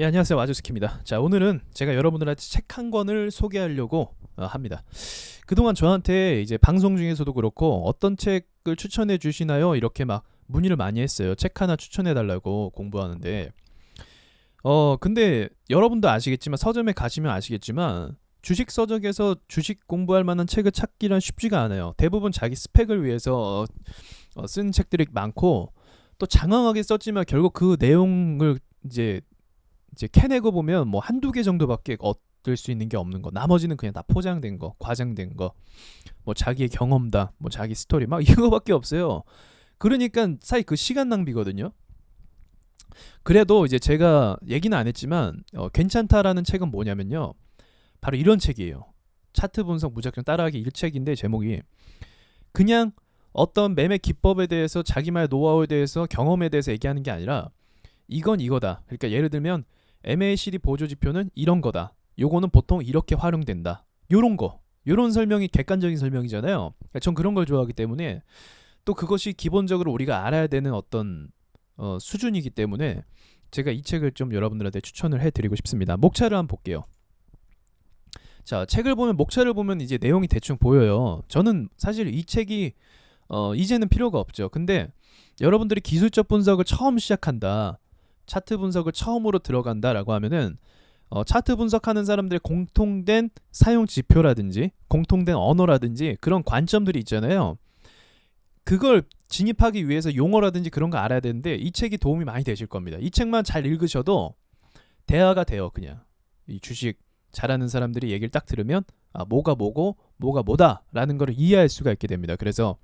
예, 안녕하세요. 마주스키입니다. 자, 오늘은 제가 여러분들한테 책 한 권을 소개하려고 어, 합니다. 그동안 저한테 이제 방송 중에서도 그렇고 어떤 책을 추천해 주시나요? 이렇게 막 문의를 많이 했어요. 책 하나 추천해 달라고 공부하는데 어, 근데 여러분도 아시겠지만 서점에 가시면 아시겠지만 주식 서적에서 주식 공부할 만한 책을 찾기란 쉽지가 않아요. 대부분 자기 스펙을 위해서 어, 어, 쓴 책들이 많고 또 장황하게 썼지만 결국 그 내용을 이제 이제 캐내고 보면 뭐 한두 개 정도밖에 얻을 수 있는 게 없는 거. 나머지는 그냥 다 포장된 거, 과장된 거. 뭐 자기의 경험다, 뭐 자기 스토리 막 이거밖에 없어요. 그러니까 사이 그 시간 낭비거든요. 그래도 이제 제가 얘기는 안 했지만 어, 괜찮다라는 책은 뭐냐면요. 바로 이런 책이에요. 차트 분석 무작정 따라하기 1책인데 제목이 그냥 어떤 매매 기법에 대해서 자기만의 노하우에 대해서 경험에 대해서 얘기하는 게 아니라 이건 이거다. 그러니까 예를 들면 MACD 보조 지표는 이런 거다. 요거는 보통 이렇게 활용된다. 요런 거. 요런 설명이 객관적인 설명이잖아요. 그러니까 전 그런 걸 좋아하기 때문에 또 그것이 기본적으로 우리가 알아야 되는 어떤 어, 수준이기 때문에 제가 이 책을 좀 여러분들한테 추천을 해드리고 싶습니다. 목차를 한번 볼게요. 자, 책을 보면 목차를 보면 이제 내용이 대충 보여요. 저는 사실 이 책이 어, 이제는 필요가 없죠. 근데 여러분들이 기술적 분석을 처음 시작한다. 차트 분석을 처음으로 들어간다라고 하면은 어, 차트 분석하는 사람들의 공통된 사용 지표라든지 공통된 언어라든지 그런 관점들이 있잖아요. 그걸 진입하기 위해서 용어라든지 그런 거 알아야 되는데 이 책이 도움이 많이 되실 겁니다. 이 책만 잘 읽으셔도 대화가 돼요, 그냥. 이 주식 잘하는 사람들이 얘기를 딱 들으면 아, 뭐가 뭐고 뭐가 뭐다라는 걸 이해할 수가 있게 됩니다. 그래서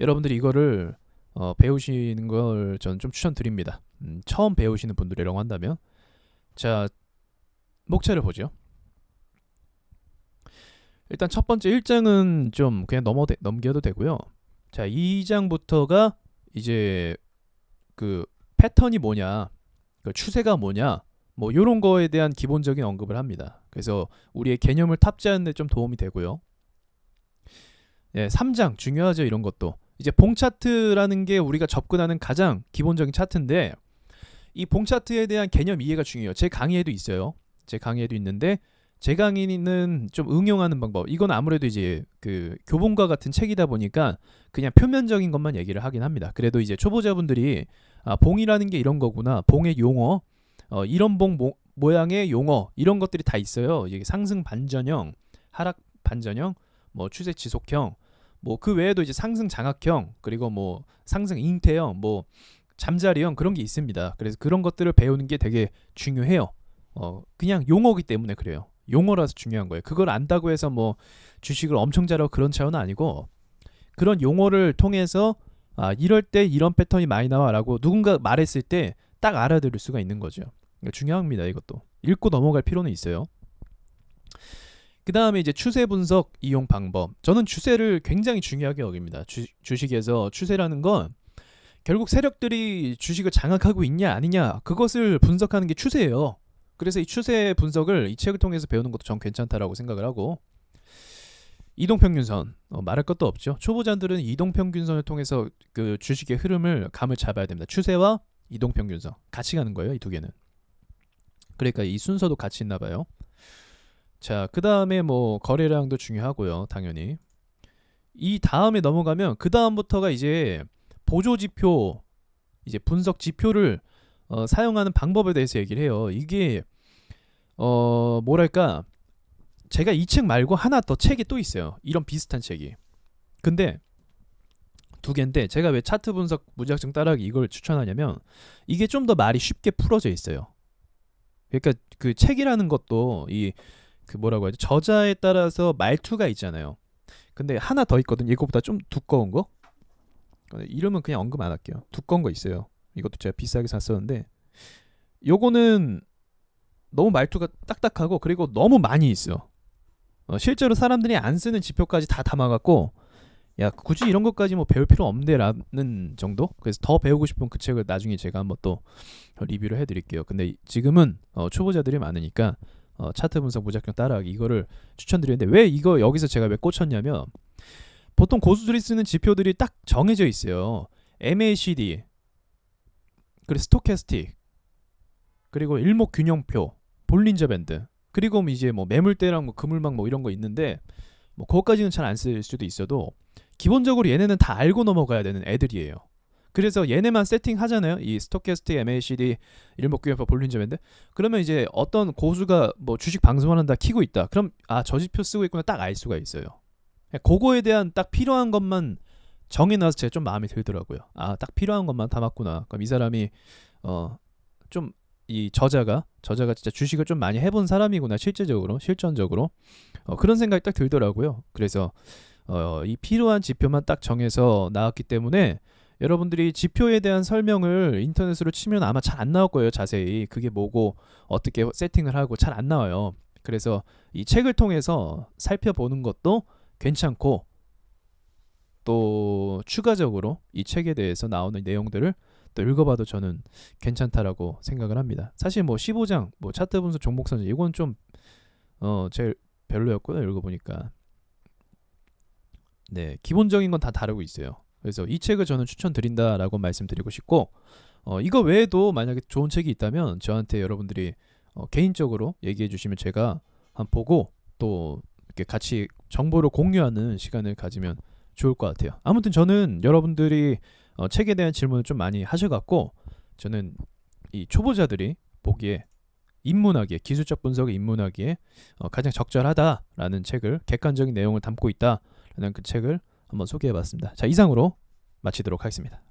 여러분들이 이거를 어, 배우시는 걸 저는 좀 추천드립니다. 음, 처음 배우시는 분들이라고 한다면 자 목차를 보죠. 일단 첫 번째 1장은 좀 그냥 넘어 넘겨도 되고요. 자 2장부터가 이제 그 패턴이 뭐냐, 그 추세가 뭐냐, 뭐 이런 거에 대한 기본적인 언급을 합니다. 그래서 우리의 개념을 탑재하는 데 좀 도움이 되고요. 예, 3장 중요하죠 이런 것도. 이제 봉 차트라는 게 우리가 접근하는 가장 기본적인 차트인데 이 봉 차트에 대한 개념 이해가 중요해요. 제 강의에도 있어요. 제 강의에도 있는데 제 강의는 좀 응용하는 방법. 이건 아무래도 이제 그 교본과 같은 책이다 보니까 그냥 표면적인 것만 얘기를 하긴 합니다. 그래도 이제 초보자분들이 아, 봉이라는 게 이런 거구나. 봉의 용어, 어, 이런 봉 모, 모양의 용어 이런 것들이 다 있어요. 이게 상승 반전형, 하락 반전형, 뭐 추세 지속형, 뭐 그 외에도 이제 상승 장악형, 그리고 뭐 상승 잉태형, 뭐 잠자리형 그런 게 있습니다. 그래서 그런 것들을 배우는 게 되게 중요해요. 어, 그냥 용어기 때문에 그래요. 용어라서 중요한 거예요. 그걸 안다고 해서 뭐 주식을 엄청 잘하고 그런 차원은 아니고 그런 용어를 통해서 아, 이럴 때 이런 패턴이 많이 나와라고 누군가 말했을 때 딱 알아들을 수가 있는 거죠. 중요합니다. 이것도 읽고 넘어갈 필요는 있어요. 그 다음에 이제 추세 분석 이용 방법. 저는 추세를 굉장히 중요하게 여깁니다. 주, 주식에서 추세라는 건 결국 세력들이 주식을 장악하고 있냐 아니냐 그것을 분석하는 게 추세예요. 그래서 이 추세 분석을 이 책을 통해서 배우는 것도 전 괜찮다라고 생각을 하고 이동평균선 어, 말할 것도 없죠. 초보자들은 이동평균선을 통해서 그 주식의 흐름을 감을 잡아야 됩니다. 추세와 이동평균선 같이 가는 거예요. 이 두 개는. 그러니까 이 순서도 같이 있나 봐요. 자, 그 다음에 뭐 거래량도 중요하고요. 당연히. 이 다음에 넘어가면 그 다음부터가 이제 보조 지표 이제 분석 지표를 어, 사용하는 방법에 대해서 얘기를 해요. 이게 어 뭐랄까 제가 이 책 말고 하나 더 책이 또 있어요. 이런 비슷한 책이. 근데 두 개인데 제가 왜 차트 분석 무작정 따라하기 이걸 추천하냐면 이게 좀 더 말이 쉽게 풀어져 있어요. 그러니까 그 책이라는 것도 이 그 뭐라고 하죠? 저자에 따라서 말투가 있잖아요. 근데 하나 더 있거든요. 이거보다 좀 두꺼운 거. 이름은 그냥 언급 안 할게요. 두꺼운 거 있어요. 이것도 제가 비싸게 샀었는데 요거는 너무 말투가 딱딱하고 그리고 너무 많이 있어. 어, 실제로 사람들이 안 쓰는 지표까지 다 담아갖고 야 굳이 이런 것까지 뭐 배울 필요 없네라는 정도. 그래서 더 배우고 싶은 그 책을 나중에 제가 한번 또 리뷰를 해드릴게요. 근데 지금은 어, 초보자들이 많으니까 어, 차트 분석 무작정 따라하기 이거를 추천드리는데 왜 이거 여기서 제가 왜 꽂혔냐면 보통 고수들이 쓰는 지표들이 딱 정해져 있어요. MACD 그리고 스토캐스틱 그리고 일목균형표, 볼린저 밴드, 그리고 이제 뭐 매물대랑 뭐 그물망 뭐 이런 거 있는데 뭐 그것까지는 잘 안 쓸 수도 있어도 기본적으로 얘네는 다 알고 넘어가야 되는 애들이에요. 그래서 얘네만 세팅하잖아요. 이 스토캐스트 MACD 일목균형표 볼린저 밴드. 그러면 이제 어떤 고수가 뭐 주식 방송을 한다 키고 있다. 그럼 아 저 지표 쓰고 있구나 딱 알 수가 있어요. 그거에 대한 딱 필요한 것만 정해놔서 제가 좀 마음에 들더라고요. 아 딱 필요한 것만 담았구나. 그럼 이 사람이 어좀 이 저자가 저자가 진짜 주식을 좀 많이 해본 사람이구나 실제적으로 실전적으로 어, 그런 생각이 딱 들더라고요. 그래서 어, 이 필요한 지표만 딱 정해서 나왔기 때문에 여러분들이 지표에 대한 설명을 인터넷으로 치면 아마 잘 안 나올 거예요. 자세히 그게 뭐고 어떻게 세팅을 하고 잘 안 나와요. 그래서 이 책을 통해서 살펴보는 것도 괜찮고 또 추가적으로 이 책에 대해서 나오는 내용들을 또 읽어봐도 저는 괜찮다라고 생각을 합니다. 사실 뭐 15장, 뭐 차트 분석 종목 선정 이건 좀 어 제일 별로였고요. 읽어보니까 네 기본적인 건 다 다르고 있어요. 그래서 이 책을 저는 추천드린다라고 말씀드리고 싶고 어 이거 외에도 만약에 좋은 책이 있다면 저한테 여러분들이 어, 개인적으로 얘기해 주시면 제가 한번 보고 또 이렇게 같이 정보를 공유하는 시간을 가지면 좋을 것 같아요. 아무튼 저는 여러분들이 어, 책에 대한 질문을 좀 많이 하셔갖고 저는 이 초보자들이 보기에 입문하기에 기술적 분석에 입문하기에 어, 가장 적절하다라는 책을 객관적인 내용을 담고 있다라는 그 책을 한번 소개해봤습니다. 자 이상으로 마치도록 하겠습니다.